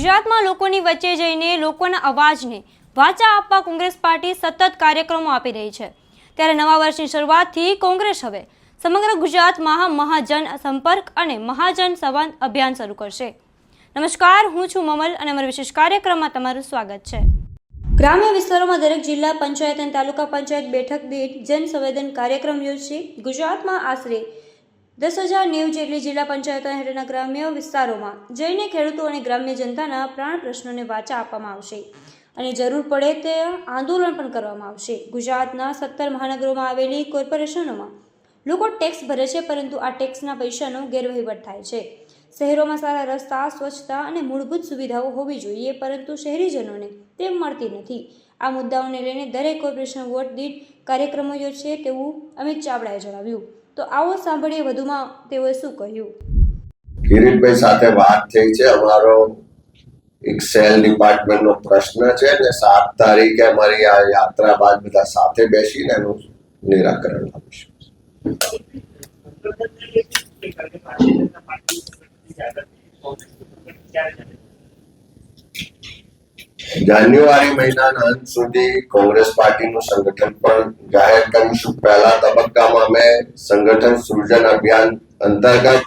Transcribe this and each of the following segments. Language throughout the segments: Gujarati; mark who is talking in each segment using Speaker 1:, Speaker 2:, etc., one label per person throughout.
Speaker 1: ગુજરાતમાં લોકોની વચ્ચે જઈને લોકોના અવાજને વાચા આપવા કોંગ્રેસ પાર્ટી સતત કાર્યક્રમો આપી રહી છે. ત્યારે નવા વર્ષની શરૂઆતથી કોંગ્રેસ હવે સમગ્ર ગુજરાતમાં મહાજન સંપર્ક અને મહાજન સંવાદ અભિયાન શરૂ કરશે. નમસ્કાર, હું છું મમલ અને અમારા વિશેષ કાર્યક્રમમાં તમારું સ્વાગત છે. ગ્રામ્ય વિસ્તારોમાં દરેક જિલ્લા પંચાયત અને તાલુકા પંચાયત બેઠક દીઠ જન સંવેદન કાર્યક્રમ યોજશે. ગુજરાતમાં આશરે દસ હજાર નેવું જેટલી જિલ્લા પંચાયતો હેઠળના ગ્રામ્ય વિસ્તારોમાં જઈને ખેડૂતો અને ગ્રામ્ય જનતાના પ્રાણ પ્રશ્નોને વાચા આપવામાં આવશે. અને જરૂર પડે તે આંદોલન પણ કરવામાં આવશે. ગુજરાતના સત્તર મહાનગરોમાં આવેલી કોર્પોરેશનોમાં લોકો ટેક્સ ભરે છે, પરંતુ આ ટેક્સના પૈસાનો ગેરવહીવટ થાય છે. શહેરોમાં સારા રસ્તા, સ્વચ્છતા અને મૂળભૂત સુવિધાઓ હોવી જોઈએ, પરંતુ શહેરીજનોને તે મળતી નથી. આ મુદ્દાઓને લઈને દરેક કોર્પોરેશન વોટ દીઠ કાર્યક્રમો યોજશે તેવું અમિત ચાવડાએ જણાવ્યું. તો આવો સાંભળીએ વધુમાં તેઓએ શું કહ્યું.
Speaker 2: કિરીટભાઈ સાથે વાત થઈ છે. અમારો એક સેલ ડિપાર્ટમેન્ટનો પ્રશ્ન છે ને સાત તારીખે અમારી આ યાત્રા બાદ બધા સાથે બેસીને એનું નિરાકરણ લાવીશું જાન્યુઆરી મહિનાના અંત સુધી કોંગ્રેસ પાર્ટીનું સંગઠન પણ જાહેર કરીશું. પહેલા તબક્કામાં અમે સંગઠન સૃજન અભિયાન અંતર્ગત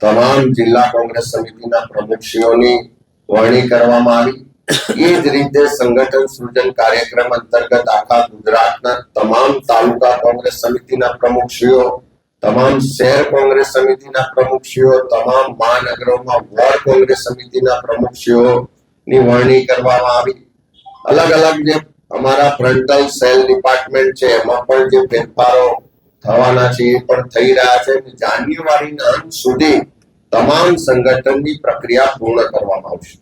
Speaker 2: તમામ જિલ્લા કોંગ્રેસ સમિતિના પ્રમુખશ્રીઓની વરણી કરવામાં આવી. એ જ રીતે સંગઠન સૃજન કાર્યક્રમ અંતર્ગત આખા ગુજરાતના તમામ તાલુકા કોંગ્રેસ સમિતિના પ્રમુખશ્રીઓ તમામ શહેર કોંગ્રેસ સમિતિના પ્રમુખશ્રીઓ તમામ મહાનગરોમાં વોર્ડ કોંગ્રેસ સમિતિના પ્રમુખશ્રીઓની વરણી કરવામાં આવી. અલગ અલગ જે અમારા ફ્રન્ટલ સેલ ડિપાર્ટમેન્ટ છે એમાં પણ જે ફેરફારો થવાના છે એ પણ થઈ રહ્યા છે જાન્યુઆરીના અંત સુધી તમામ સંગઠનની પ્રક્રિયા પૂર્ણ કરવામાં આવશે.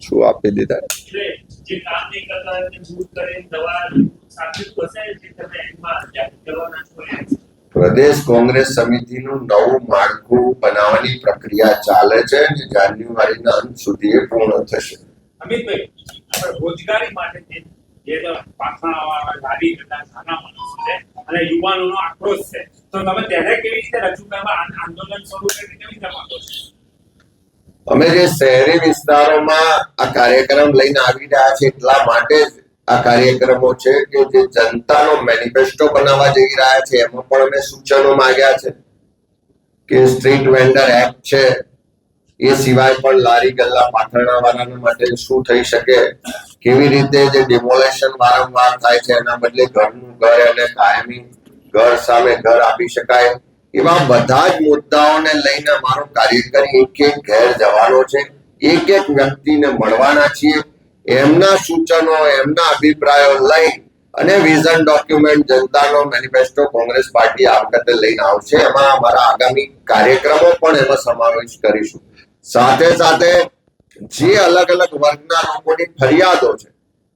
Speaker 2: શું આપી દીધા?
Speaker 3: જે કામ નહીં કરતા હોય દૂર કરીને દવા સાથે હશે જે તમે એમાં કરવાના છો
Speaker 2: પ્રદેશ કોંગ્રેસ સમિતિનું નવું માળખું બનાવવાની પ્રક્રિયા ચાલે છે અને જાન્યુઆરીના અંત સુધી એ પૂર્ણ થશે.
Speaker 3: અમિતભાઈ આપણે રોજગારી માટે જે પાછળવાળા લારી કરતા નાના માણસો છે અને યુવાનોનો આક્રોશ છે. તો તમે તેને કેવી રીતે રજૂ કરવા? આંદોલન શરૂ કરીને કેવી રીતે માંગો છો?
Speaker 2: અમે જે શહેરી વિસ્તારોમાં આ કાર્યક્રમ લઈને આવી રહ્યા છે એટલા માટે જ આ કાર્યક્રમો છે કે જે જનતાનો મેનિફેસ્ટો બનાવવા જઈ રહ્યા છે. એમાં પણ અમે સૂચનો માંગ્યા છે કે સ્ટ્રીટ વેન્ડર એક્ટ છે, એ સિવાય પણ લારી ગલ્લા પાથરણા વાળાના માટે શું થઈ શકે, કેવી રીતે જે ડિમોલેશન વારંવાર થાય છે, એના બદલે ઘરનું ઘર અને કાયમી ઘર સામે ઘર આપી શકાય. એવા બધા જ મુદ્દાઓને લઈને અમારો કાર્યકરી એક એક ઘેર જવાનો છે. એક એક વ્યક્તિને મળવાના છીએ. એમના સૂચનો, એમના અભિપ્રાયો લઈ અને વિઝન ડોક્યુમેન્ટ જનતાનો મેનિફેસ્ટો કોંગ્રેસ પાર્ટી આ વખતે લઈને આવશે. એમાં અમારા આગામી કાર્યક્રમો પણ એમાં સમાવેશ કરીશું. સાથે સાથે જે અલગ અલગ વર્ગના લોકોની ફરિયાદો છે,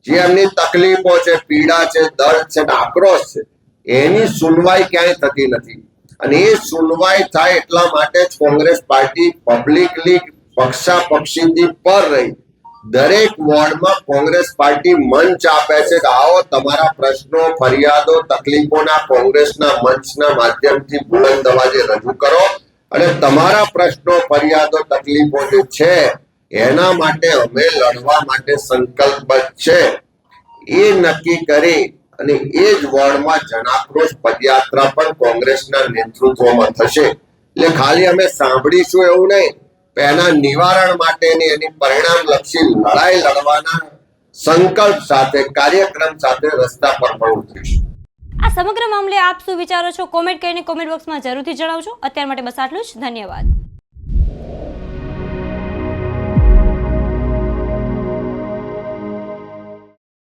Speaker 2: જે એમની તકલીફો છે, પીડા છે, દર્દ છે, આક્રોશ છે, એની સુનવાઈ ક્યાંય થતી નથી. અને એ સુનવાઈ થાય એટલા માટે જ કોંગ્રેસ પાર્ટી પબ્લિકલી પક્ષા પક્ષીથી પર રહી. દરેક વોર્ડમાં કોંગ્રેસ પાર્ટી મંચ આપે છે. કે આવો તમારા પ્રશ્નો, ફરિયાદો, તકલીફોના કોંગ્રેસના મંચના માધ્યમથી બુલંદ અવાજે રજૂ કરો. અને તમારા પ્રશ્નો, ફરિયાદો, તકલીફો જે છે, એના માટે અમે લડવા માટે સંકલ્પ છે. એ નક્કી કરી અને એ જ વોર્ડમાં જનાક્રોશ પદયાત્રા પણ કોંગ્રેસના નેતૃત્વમાં થશે. એટલે ખાલી અમે સાંભળીશું એવું નહીં. એના નિવારણ માટેની એની પરિણામલક્ષી લડાઈ લડવાના સંકલ્પ સાથે, કાર્યક્રમ સાથે રસ્તા પર પણ ઉતરીશું.
Speaker 1: આ સમગ્ર મામલે આપ શું વિચારો છો? કોમેન્ટ કરીને કોમેન્ટ બોક્સમાં જરૂરથી જણાવજો. અત્યાર માટે બસ આટલું જ. ધન્યવાદ.